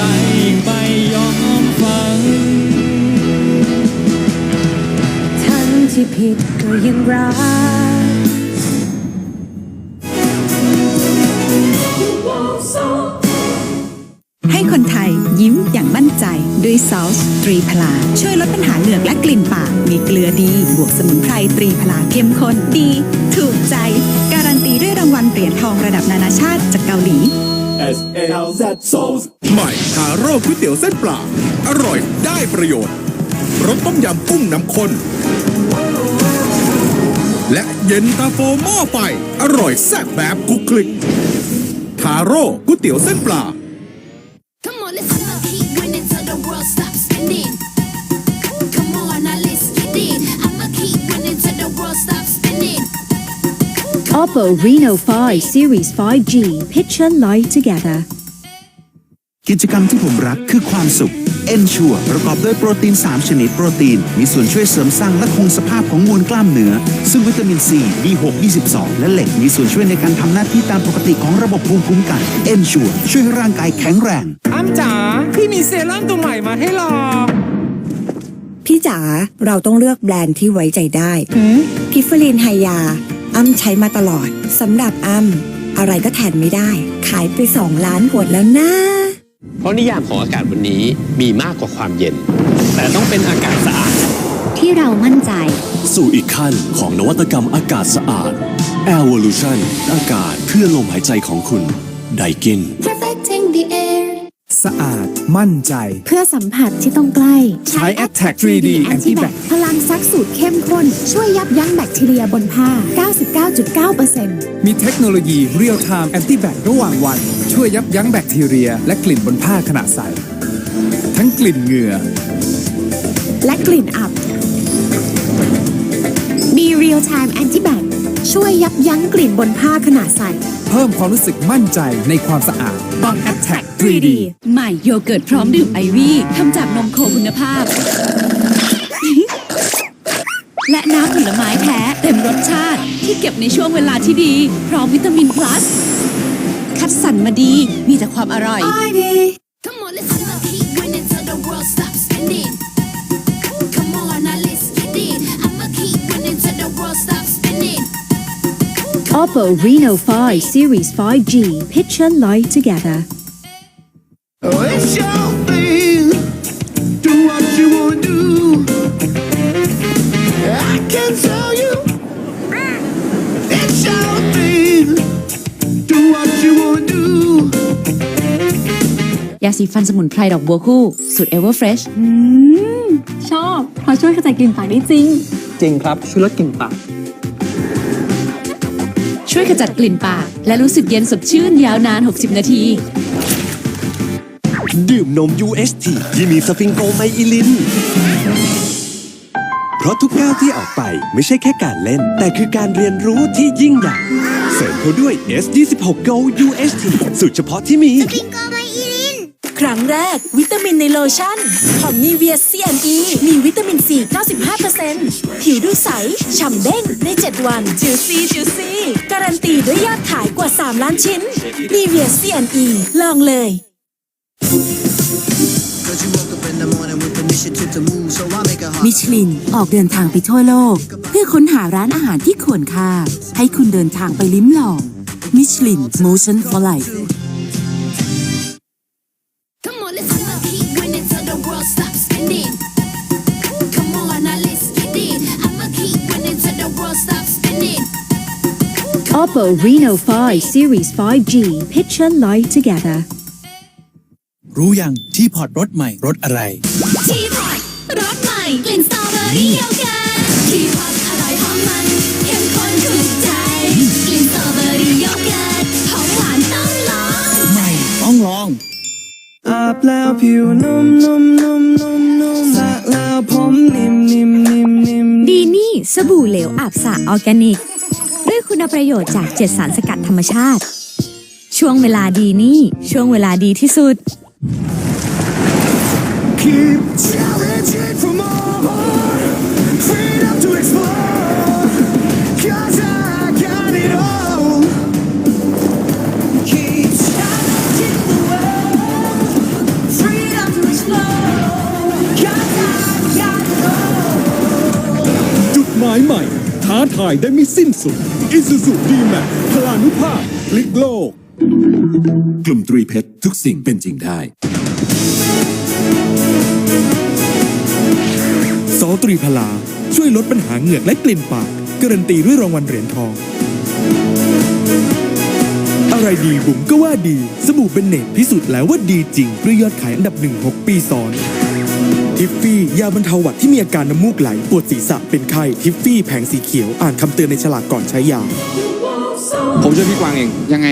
ใจไม่ยอมฟัง ทั้งที่ผิดก็ยังรัก ให้คนไทยยิ้มอย่างมั่นใจด้วยซอสตรีพลา ช่วยลดปัญหาเหงือกและกลิ่นปาก มีเกลือดี บวกสมุนไพรตรีพลาเข้มข้นดี ถูกใจ การันตีด้วยรางวัลเหรียญทองระดับนานาชาติจากเกาหลี S A L Z Souls ใหม่ทาโร่ก๋วยเตี๋ยวเส้นปลาอร่อยได้ประโยชน์รสต้มยำกุ้งน้ำข้น และเย็นตาโฟหม้อไฟ อร่อยแซ่บแบบคุกคลิก ทาโร่ก๋วยเตี๋ยวเส้นปลา Oppo Reno 5 Series 5G Picture Light Together กิจกรรมที่ผมรักคือความสุข Ensure ประกอบด้วยโปรตีน 3 ชนิดโปรตีน มีส่วนช่วยเสริมสร้างและคงสภาพของมวลกล้ามเนื้อ ซึ่งวิตามิน C B6 B12 และเหล็ก มีส่วนช่วยในการทำหน้าที่ตามปกติของระบบภูมิคุ้มกัน Ensure ช่วยให้ร่างกายแข็งแรง อ้ำจ๋าพี่มีเซรั่มตัวใหม่มาให้ลอง พี่จ๋าเราต้องเลือกแบรนด์ที่ไว้ใจได้ กิฟเฟอรีนไฮยา อ้ำใช้มาตลอดสำหรับอ้ำอะไรก็แทนไม่ได้ ขายไปสองล้านขวดแล้วนะ เพราะนิยามของอากาศวันนี้มีมากกว่าความเย็น แต่ต้องเป็นอากาศสะอาด ที่เรามั่นใจ สู่อีกขั้นของนวัตกรรมอากาศสะอาด Evolution อากาศเพื่อลมหายใจของคุณไดกิน Perfecting the air. สะอาด มั่นใจ เพื่อสัมผัสที่ต้องใกล้ ใช้ Attack 3D Anti-Bac พลังซักสูตรเข้มข้น ช่วยยับยั้งแบคทีเรียบนผ้า 99.9%มีเทคโนโลยี Real Time Anti-Bac ระหว่างวัน ช่วยยับยั้งแบคทีเรีย และกลิ่นบนผ้าขณะใส่ ทั้งกลิ่นเหงื่อ และกลิ่นอับ มี Real Time Anti-Bac ช่วยยับยั้งกลิ่นบนผ้าขณะใส่ เพิ่มความรู้สึกมั่นใจในความสะอาดต้อง Attack 3D ใหม่โยเกิร์ตพร้อมดื่มไอวี่ทำจากนมโคคุณภาพ และน้ำผลไม้แท้เต็มรสชาติ ที่เก็บในช่วงเวลาที่ดี พร้อมวิตามิน plus คัดสรรมาดีมีแต่ความอร่อย Come on, let's I'ma keep winning till the world stops Oppo Reno 5 Series 5G Picture Light Together It's your thing Do what you wanna do I can tell you It's your thing Do what you wanna do ยาสีฟันสมุนไพรดอกบัวคู่ สูตร Ever Fresh ชอบ เพราะช่วยขจัดกลิ่นปากได้จริง จริงครับช่วยลดกลิ่นปาก ช่วยขจัดกลิ่นปาก และรู้สึกเย็นสดชื่นยาวนาน 60 นาที ดื่มนม UHT ที่มีสฟิงโกไมอิลิน เพราะทุกก้าวที่ออกไปไม่ใช่แค่การเล่น แต่คือการเรียนรู้ที่ยิ่งใหญ่ เสริมเขาด้วย S26 Go UHT สูตรเฉพาะที่มี ครั้งแรก วิตามินในโลชั่น ของนีเวีย CME มีวิตามิน C 95%ผิวดูใส ฉ่ำเด้งใน 7 วันจิวซี่จิวซี่การันตีด้วยยอดขายกว่า 3 ล้านชิ้นนีเวีย CME ลองเลย มิชลิน ออกเดินทางไปทั่วโลก เพื่อค้นหาร้านอาหารที่ควรค่า ให้คุณเดินทางไปลิ้มลอง มิชลิน Motion for Life Oppo Reno 5 Series 5G Picture Light Together รู้ยังที่พอร์ตรถใหม่รถอะไร ทีพอดรสใหม่กลิ่นสตรอเบอรี่โยเกิร์ตทีพอดอร่อยหอมมันเข้มข้นถูกใจ กลิ่นสตรอเบอรี่โยเกิร์ตหอมหวานต้องลองใหม่ต้องลอง อาบแล้วผิวนุ่มนุ่มนุ่มนุ่มนุ่มสระแล้วผมนิ่มนิ่มนิ่มนิ่ม ดีนี่สบู่เหลวอาบสระออร์แกนิกด้วย คุณประโยชน์จากเจ็ดสารสกัดธรรมชาติ ช่วงเวลาดีนี่ ช่วงเวลาดีที่สุด Keep challenging for more าทายได้ไม่สิ้นสุด Isuzu D-Max พลานุภาพพลิกโลก กลุ่มตรีเพชรทุกสิ่งเป็นจริงได้ซอตรีพลา ช่วยลดปัญหาเหงือกและกลิ่นปากการันตีด้วยรางวัลเหรียญทอง อะไรดีบุ๋มก็ว่าดี สบู่เป็นเนตพิสูจน์แล้วว่าดีจริงด้วยยอดขายอันดับหนึ่งหกปีซ้อน ทิฟฟี่ยาบรรเทาหวัดที่มีอาการน้ำมูกไหล ปวดศีรษะเป็นไข้ทิฟฟี่แผงสีเขียวอ่านคำเตือนในฉลากก่อนใช้ยา ผมช่วยพี่กวางเองยังไง